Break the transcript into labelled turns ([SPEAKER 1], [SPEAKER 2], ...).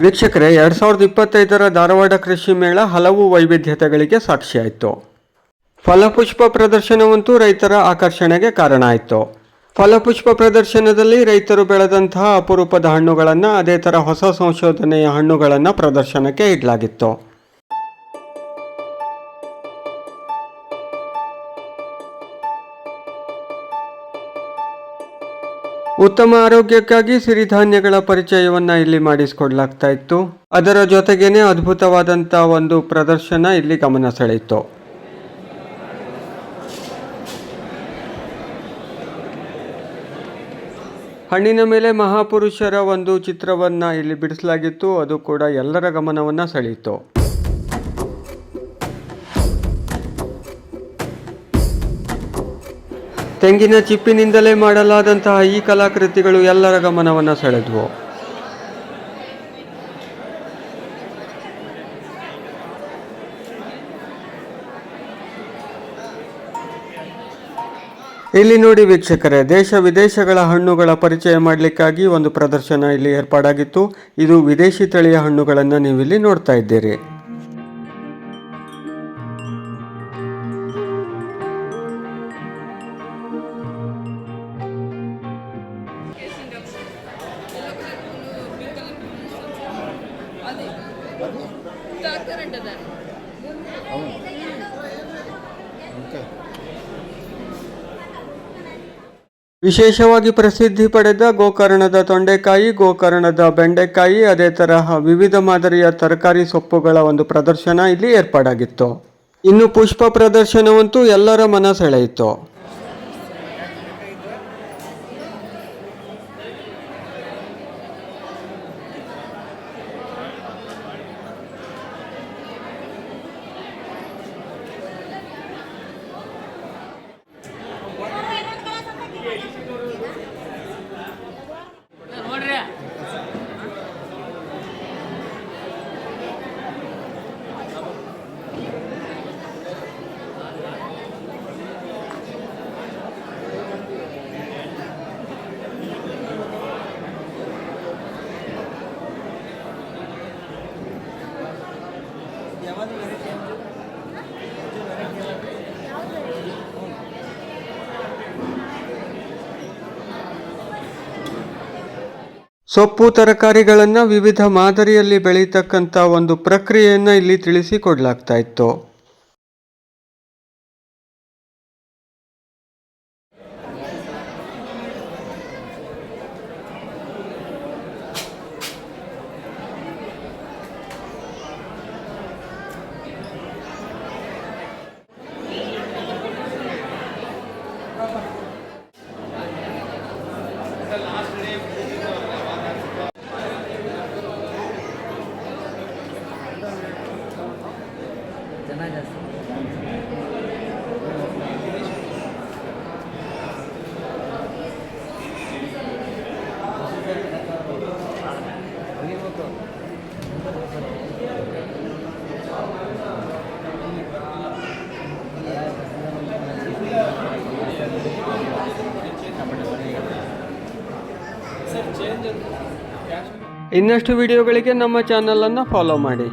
[SPEAKER 1] ವೀಕ್ಷಕರೇ, ಎರಡು ಸಾವಿರದ ಇಪ್ಪತ್ತೈದರ ಧಾರವಾಡ ಕೃಷಿ ಮೇಳ ಹಲವು ವೈವಿಧ್ಯತೆಗಳಿಗೆ ಸಾಕ್ಷಿಯಾಯಿತು. ಫಲಪುಷ್ಪ ಪ್ರದರ್ಶನವಂತೂ ರೈತರ ಆಕರ್ಷಣೆಗೆ ಕಾರಣ ಆಯಿತು. ಫಲಪುಷ್ಪ ಪ್ರದರ್ಶನದಲ್ಲಿ ರೈತರು ಬೆಳೆದಂತಹ ಅಪರೂಪದ ಹಣ್ಣುಗಳನ್ನು, ಅದೇ ಥರ ಹೊಸ ಸಂಶೋಧನೆಯ ಹಣ್ಣುಗಳನ್ನು ಪ್ರದರ್ಶನಕ್ಕೆ ಇಡಲಾಗಿತ್ತು. ಉತ್ತಮ ಆರೋಗ್ಯಕ್ಕಾಗಿ ಸಿರಿಧಾನ್ಯಗಳ ಪರಿಚಯವನ್ನ ಇಲ್ಲಿ ಮಾಡಿಸಿಕೊಡ್ಲಾಗ್ತಾ ಇತ್ತು ಅದರ ಜೊತೆಗೇನೆ ಅದ್ಭುತವಾದಂಥ ಒಂದು ಪ್ರದರ್ಶನ ಇಲ್ಲಿ ಗಮನ ಸೆಳೆಯಿತು. ಹಣ್ಣಿನ ಮೇಲೆ ಮಹಾಪುರುಷರ ಒಂದು ಚಿತ್ರವನ್ನ ಇಲ್ಲಿ ಬಿಡಿಸಲಾಗಿತ್ತು. ಅದು ಕೂಡ ಎಲ್ಲರ ಗಮನವನ್ನ ಸೆಳೆಯಿತು. ತೆಂಗಿನ ಚಿಪ್ಪಿನಿಂದಲೇ ಮಾಡಲಾದಂತಹ ಈ ಕಲಾಕೃತಿಗಳು ಎಲ್ಲರ ಗಮನವನ್ನು ಸೆಳೆದ್ವು. ಇಲ್ಲಿ ನೋಡಿ ವೀಕ್ಷಕರೇ, ದೇಶ ವಿದೇಶಗಳ ಹಣ್ಣುಗಳ ಪರಿಚಯ ಮಾಡಲಿಕ್ಕಾಗಿ ಒಂದು ಪ್ರದರ್ಶನ ಇಲ್ಲಿ ಏರ್ಪಾಡಾಗಿತ್ತು. ಇದು ವಿದೇಶಿ ತಳಿಯ ಹಣ್ಣುಗಳನ್ನು ನೀವು ಇಲ್ಲಿ ನೋಡ್ತಾ ಇದ್ದೀರಿ. ವಿಶೇಷವಾಗಿ ಪ್ರಸಿದ್ಧಿ ಪಡೆದ ಗೋಕರ್ಣದ ತೊಂಡೆಕಾಯಿ, ಗೋಕರ್ಣದ ಬೆಂಡೆಕಾಯಿ, ಅದೇ ತರಹ ವಿವಿಧ ಮಾದರಿಯ ತರಕಾರಿ ಸೊಪ್ಪುಗಳ ಒಂದು ಪ್ರದರ್ಶನ ಇಲ್ಲಿ ಏರ್ಪಾಡಾಗಿತ್ತು. ಇನ್ನು ಪುಷ್ಪ ಪ್ರದರ್ಶನವಂತೂ ಎಲ್ಲರ ಮನ ಸೆಳೆಯಿತು. ಸೊಪ್ಪು ತರಕಾರಿಗಳನ್ನು ವಿವಿಧ ಮಾದರಿಯಲ್ಲಿ ಬೆಳೀತಕ್ಕಂಥ ಒಂದು ಪ್ರಕ್ರಿಯೆಯನ್ನು ಇಲ್ಲಿ ತಿಳಿಸಿಕೊಡ್ಲಾಗ್ತಾ ಇತ್ತು. ಇನ್ನಷ್ಟು ವಿಡಿಯೋಗಳಿಗೆ ನಮ್ಮ ಚಾನಲನ್ನು ಫಾಲೋ ಮಾಡಿ.